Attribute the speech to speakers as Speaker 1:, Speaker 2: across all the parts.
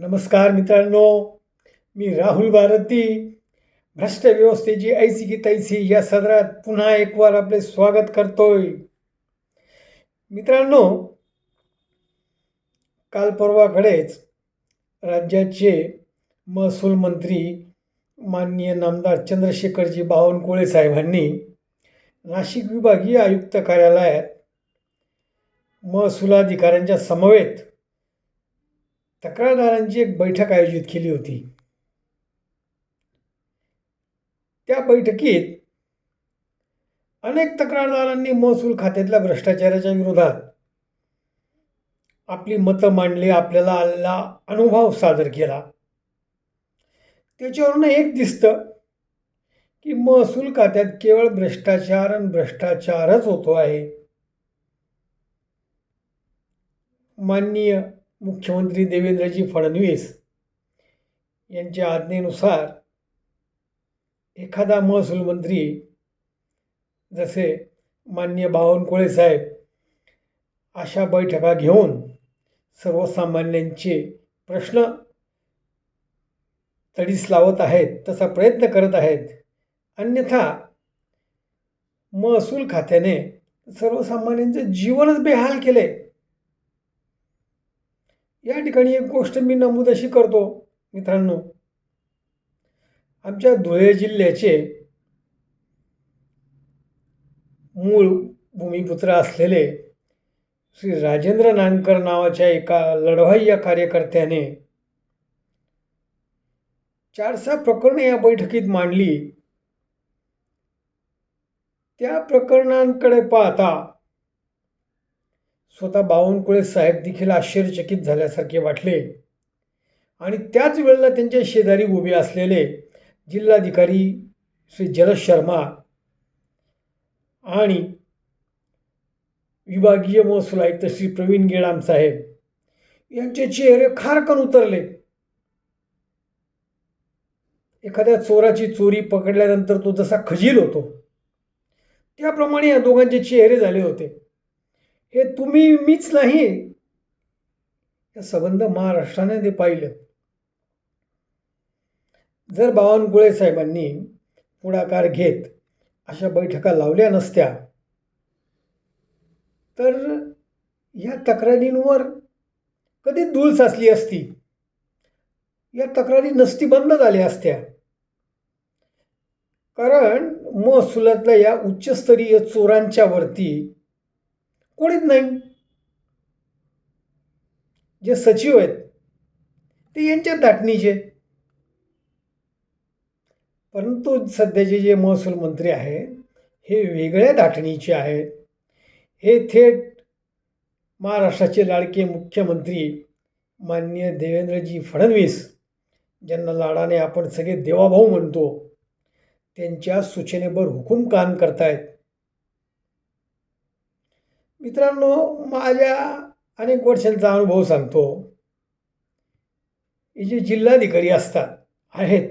Speaker 1: नमस्कार मित्रांनो मी राहुल भारती. भ्रष्ट व्यवस्थेची ऐसी की तैसी या सदरात पुन्हा एकवार आपले स्वागत करतोय. मित्रांनो काल परवाकडेच राज्याचे महसूल मंत्री माननीय नामदार चंद्रशेखरजी बावनकुळे साहेबांनी नाशिक विभागीय आयुक्त कार्यालयात महसुलाधिकाऱ्यांच्या समवेत तक्रारदारांची एक बैठक आयोजित केली होती. त्या बैठकीत अनेक तक्रारदारांनी महसूल खात्यातल्या भ्रष्टाचाराच्या विरोधात आपली मतं मांडली आपल्याला आलेला अनुभव सादर केला. त्याच्यावरून एक दिसतं की महसूल खात्यात केवळ भ्रष्टाचार आणि भ्रष्टाचारच होतो आहे. माननीय मुख्यमंत्री देवेंद्रजी फडणवीस यांच्या आज्ञेनुसार एखादा महसूल मंत्री जसे मान्य बावनकुळे साहेब अशा बैठका घेऊन सर्वसामान्यांचे प्रश्न तडीस लावत आहेत तसा प्रयत्न करत आहेत. अन्यथा महसूल खात्याने सर्वसामान्यांचं जीवनच बेहाल केले. या ठिकाणी एक गोष्ट मी नमूद अशी करतो मित्रांनो. आमच्या धुळे जिल्ह्याचे मूळ भूमिपुत्र असलेले श्री राजेंद्र नानकर नावाच्या एका लढवाई या कार्यकर्त्याने चार सहा प्रकरणे या बैठकीत मांडली. त्या प्रकरणांकडे पाहता स्वतः बावनकुळे साहेब देखील आश्चर्यचकित झाल्यासारखे वाटले. आणि त्याच वेळेला त्यांच्या शेजारी उभे असलेले जिल्हाधिकारी श्री जलद शर्मा आणि विभागीय महसूल आयुक्त श्री प्रवीण गेडाम साहेब यांचे चेहरे खारकन उतरले. एखाद्या चोराची चोरी पकडल्यानंतर तो जसा खजील होतो त्याप्रमाणे या दोघांचे चेहरे झाले होते. हे तुम्ही मीच नाही. या संबंध महाराष्ट्राने ते पाहिलं. जर बावनकुळे साहेबांनी पुढाकार घेत अशा बैठका लावल्या नसत्या तर या तक्रारींवर कधी धूळ साचली असती? या तक्रारी नसती बंद झाल्या असत्या. कारण महसुलातल्या या उच्चस्तरीय चोरांच्या वरती कोणीच नाही. जे सचिव आहेत ते यांच्या दाटणीचे. परंतु सध्याचे जे महसूल मंत्री आहेत हे वेगळ्या दाटणीचे आहेत. हे थेट महाराष्ट्राचे लाडके मुख्यमंत्री माननीय देवेंद्रजी फडणवीस ज्यांना लाडाने आपण सगळे देवाभाऊ म्हणतो त्यांच्या सूचनेवर हुकूम काम करतायत. मित्रांनो माझ्या अनेक वर्षांचा अनुभव सांगतो. हे जे जिल्हाधिकारी असतात आहेत.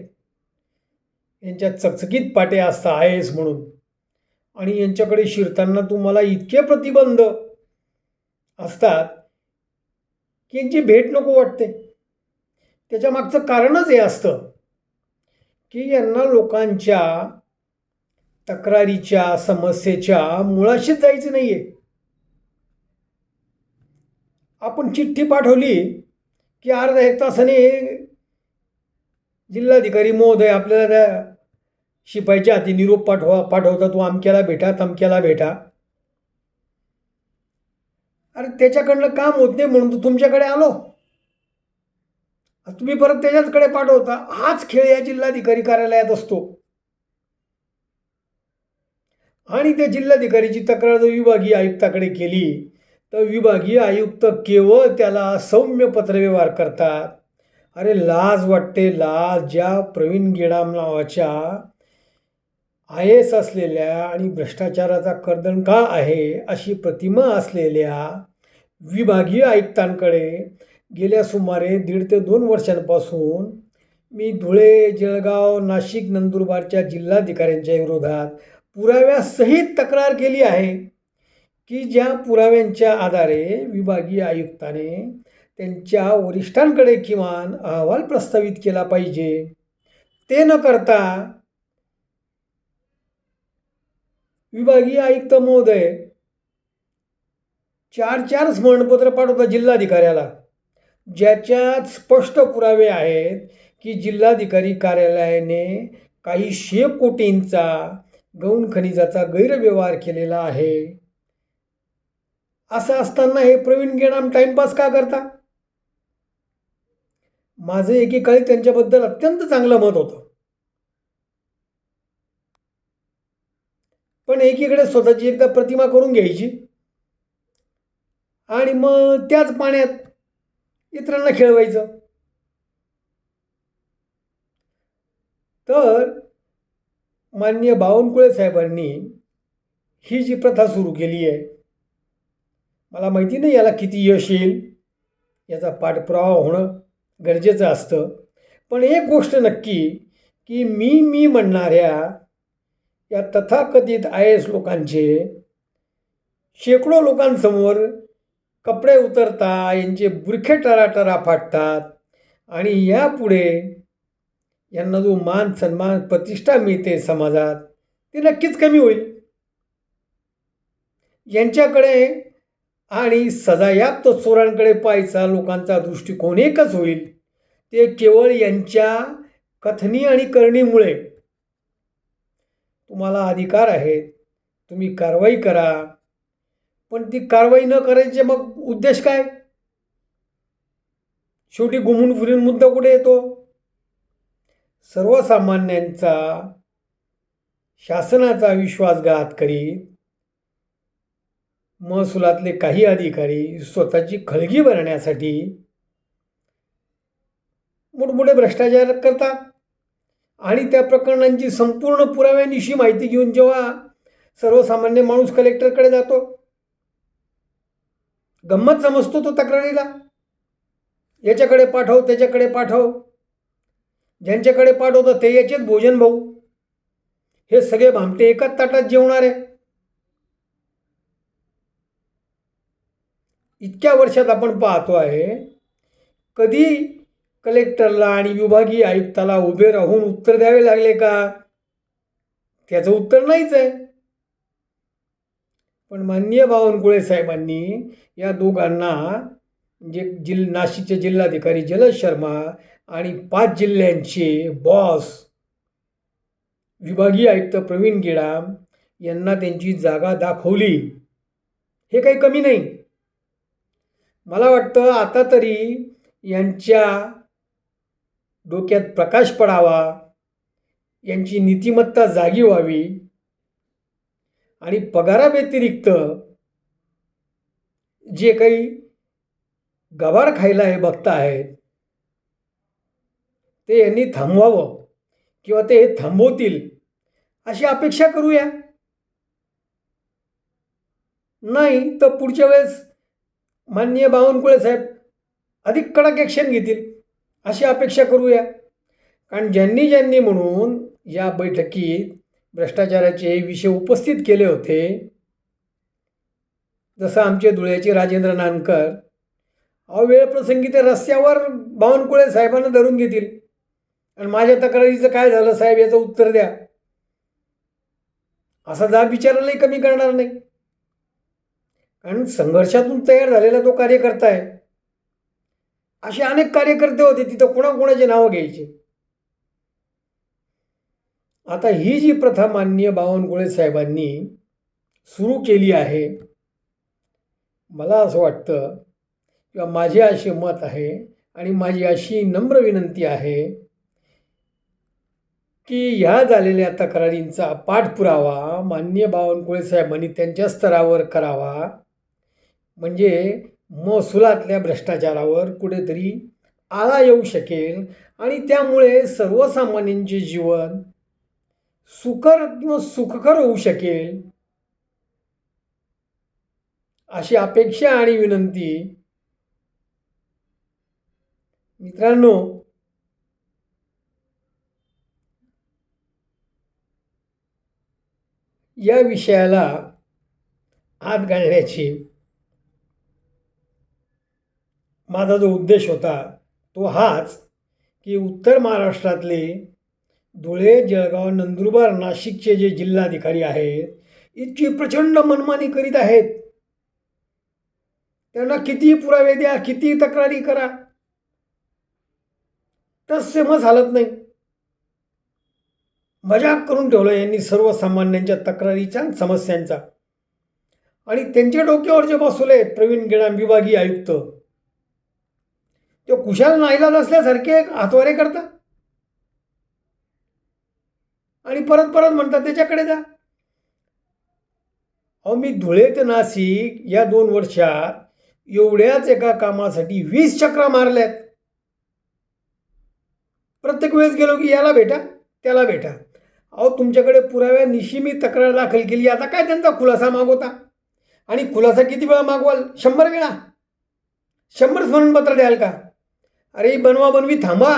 Speaker 1: यांच्या चकचकीत पाट्या असतात आय एस म्हणून. आणि यांच्याकडे शिरताना तुम्हाला इतके प्रतिबंध असतात की यांची भेट नको वाटते. त्याच्या मागचं कारणच हे असतं की यांना लोकांच्या तक्रारीच्या समस्येच्या मुळाशीच जायचं नाही आहे आपण चिठ्ठी पाठवली की अर्धा एक तासाने जिल्हाधिकारी महोदय आपल्याला त्या शिपाईच्या हाती निरोप पाठवा पाठवता तू अमक्याला भेटा तमक्याला भेटा. अरे त्याच्याकडनं काम होत नाही म्हणून तू तुमच्याकडे आलो. तुम्ही परत त्याच्याचकडे पाठवता. हाच खेळ या जिल्हाधिकारी कार्यालयात असतो. आणि त्या जिल्हाधिकारीची तक्रार जर विभागीय आयुक्ताकडे केली तर विभागीय आयुक्त केवळ त्याला सौम्य पत्रव्यवहार करतात. अरे लाज वाटते लाज. ज्या प्रवीण गेडाम नावाच्या आय एस असलेल्या आणि भ्रष्टाचाराचा कर्दणका आहे अशी प्रतिमा असलेल्या विभागीय आयुक्तांकडे गेल्या सुमारे दीड ते दोन वर्षांपासून मी धुळे जळगाव नाशिक नंदुरबारच्या जिल्हाधिकाऱ्यांच्या विरोधात पुराव्यासहित तक्रार केली आहे. की ज्या पुराव्यांच्या आधारे विभागीय आयुक्ताने त्यांच्या वरिष्ठांकडे किमान अहवाल प्रस्तावित केला पाहिजे. ते न करता विभागीय आयुक्त महोदय चार चार स्मरणपत्र पाठवतात जिल्हाधिकाऱ्याला. ज्याच्यात स्पष्ट पुरावे आहेत की जिल्हाधिकारी कार्यालयाने काही शे कोटींचा गौण खनिजाचा गैरव्यवहार केलेला आहे. असं असताना हे प्रवीण गेणाम टाइमपास का करता? माझं एकेकाळी त्यांच्याबद्दल अत्यंत चांगलं मत होतं. पण एकीकडे स्वतःची एकदा प्रतिमा करून घ्यायची आणि मग त्याच पाण्यात इतरांना खेळवायचं. तर माननीय बावनकुळे साहेबांनी ही जी प्रथा सुरू केली आहे मला माहिती नाही याला किती यश येईल. याचा पाठपुरावा होणं गरजेचं असतं. पण एक गोष्ट नक्की की मी मी म्हणणाऱ्या या तथाकथित आय एस लोकांचे शेकडो लोकांसमोर कपडे उतरता यांचे बुरखे टराटरा फाटतात आणि यापुढे यांना जो मान सन्मान प्रतिष्ठा मिळते समाजात ती नक्कीच कमी होईल. यांच्याकडे आणि सजायाप्त चोरांकडे पाहायचा लोकांचा दृष्टिकोन एकच होईल. ते केवळ यांच्या कथनी आणि करणीमुळे. तुम्हाला अधिकार आहेत. तुम्ही कारवाई करा. पण ती कारवाई न करायचे मग उद्देश काय? शेवटी घुमून फिरून मुद्दा कुठे येतो? सर्वसामान्यांचा शासनाचा विश्वासघात करीत महसुलातले काही अधिकारी स्वतःची खळगी भरण्यासाठी मोठमोठे भ्रष्टाचार करतात. आणि त्या प्रकरणांची संपूर्ण पुराव्यानिशी माहिती घेऊन जेव्हा सर्वसामान्य माणूस कलेक्टरकडे जातो गंमत समजतो तो तक्रारीला. याच्याकडे पाठव त्याच्याकडे पाठव. ज्यांच्याकडे पाठवतं ते याचेच भोजन भाऊ. हे सगळे भामटे एकाच ताटात जेवणार आहे इतक्या वर्षात आपण पाहतो आहे कधी कलेक्टरला आणि विभागीय आयुक्ताला उभे राहून उत्तर द्यावे लागले का? त्याचं उत्तर नाहीच आहे. पण माननीय बावनकुळे साहेबांनी या दोघांना जे जिल नाशिकचे जिल्हाधिकारी जलद शर्मा आणि पाच जिल्ह्यांचे बॉस विभागीय आयुक्त प्रवीण गेडाम यांना त्यांची जागा दाखवली. हे काही कमी नाही. मला वाटतं आता तरी यांच्या डोक्यात प्रकाश पडावा यांची नीतिमत्ता जागी व्हावी आणि पगाराव्यतिरिक्त जे काही गवार खायला हे बघताहेत ते यांनी थांबवावं किंवा ते हे थांबवतील अशी अपेक्षा करूया. नाही तर पुढच्या वेळेस माननीय बावनकुळे साहेब अधिक कडक ॲक्शन घेतील अशी अपेक्षा करूया. कारण ज्यांनी ज्यांनी म्हणून या बैठकीत भ्रष्टाचाराचे विषय उपस्थित केले होते जसं आमचे धुळ्याचे राजेंद्र नानकर अहो वेळप्रसंगी ते रस्त्यावर बावनकुळे साहेबांना धरून घेतील. आणि माझ्या तक्रारीचं काय झालं साहेब याचं उत्तर द्या. असा जाब विचारालाही कमी करणार नाही. कारण संघर्षातून तयार झालेला तो कार्यकर्ता आहे. असे अनेक कार्यकर्ते होते तिथं कोणाकोणाचे नावं घ्यायचे. आता ही जी प्रथा माननीय बावनकुळे साहेबांनी सुरू केली आहे मला असं वाटतं किंवा माझे असे मत आहे आणि माझी अशी नम्र विनंती आहे की ह्या झालेल्या तक्रारींचा पाठपुरावा मान्य बावनकुळे साहेबांनी त्यांच्या स्तरावर करावा. म्हणजे महसुलातल्या भ्रष्टाचारावर कुठेतरी आळा येऊ शकेल आणि त्यामुळे सर्वसामान्यांचे जीवन सुकर किंवा सुखकर होऊ शकेल अशी अपेक्षा आणि विनंती. मित्रांनो या विषयाला हात घालण्याची माझा जो उद्देश होता तो हाच की उत्तर महाराष्ट्रातले धुळे जळगाव नंदुरबार नाशिकचे जे जिल्हाधिकारी आहेत इतकी प्रचंड मनमानी करीत आहेत. त्यांना किती पुरावे द्या किती तक्रारी करा. तसे मग हालत नाही. मजाक करून ठेवलं यांनी सर्वसामान्यांच्या तक्रारीच्या समस्यांचा. आणि त्यांच्या डोक्यावर जे बसवले आहेत प्रवीण गिणाम विभागीय आयुक्त ते कुशाल नाईलाज असल्यासारखे हातवारे करतात आणि परत परत म्हणतात त्याच्याकडे जा. अहो मी धुळे ते नाशिक या दोन वर्षात एवढ्याच एका कामासाठी वीस चक्रा मारल्यात. प्रत्येक वेळेस गेलो की याला भेटा त्याला भेटा. अहो तुमच्याकडे पुराव्यानिशी मी तक्रार दाखल केली आता काय त्यांचा खुलासा मागवता? आणि खुलासा किती वेळा मागवाल? शंभर वेळा. शंभर स्मरणपत्र द्याल का? अरे ही बनवा बनवी थांबवा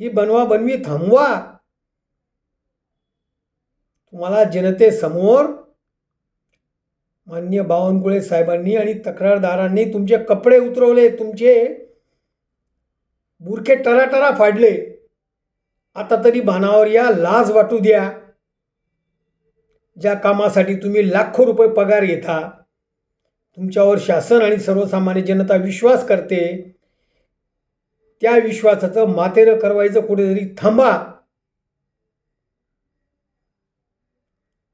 Speaker 1: ही बनवा बनवी थांबवा. तुम्हाला जनतेसमोर मान्य बावनकुळे साहेबांनी आणि तक्रारदारांनी तुमचे कपडे उतरवले तुमचे बुरखे टराटरा फाडले. आता तरी भानावर या लाज वाटू द्या. ज्या कामासाठी तुम्ही लाखो रुपये पगार घेता तुमच्यावर शासन आणि सर्वसामान्य जनता विश्वास करते त्या विश्वासाचं मातेनं करवायचं कुठेतरी थांबा.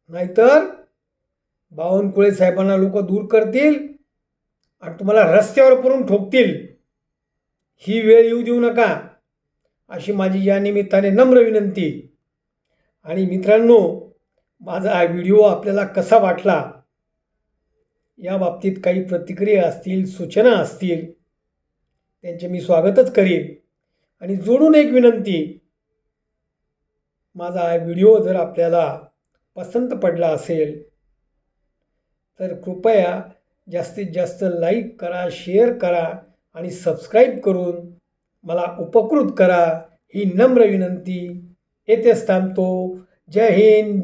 Speaker 1: नाहीतर बावनकुळे साहेबांना लोक दूर करतील आणि तुम्हाला रस्त्यावर पडून ठोकतील. ही वेळ येऊ देऊ नका. अशी माझी या निमित्ताने नम्र विनंती. आणि मित्रांनो माझा हा व्हिडिओ आपल्याला कसा वाटला? या बाबतीत काही प्रतिक्रिया असतील सूचना असतील त्यांचे मी स्वागतच करीन. आणि जोडून एक विनंती माझा हा व्हिडिओ जर आपल्याला पसंत पडला असेल तर कृपया जास्तीत जास्त लाईक करा शेअर करा आणि सबस्क्राईब करून मला उपकृत करा. ही नम्र विनंती. येथेच थांबतो. जय हिंद.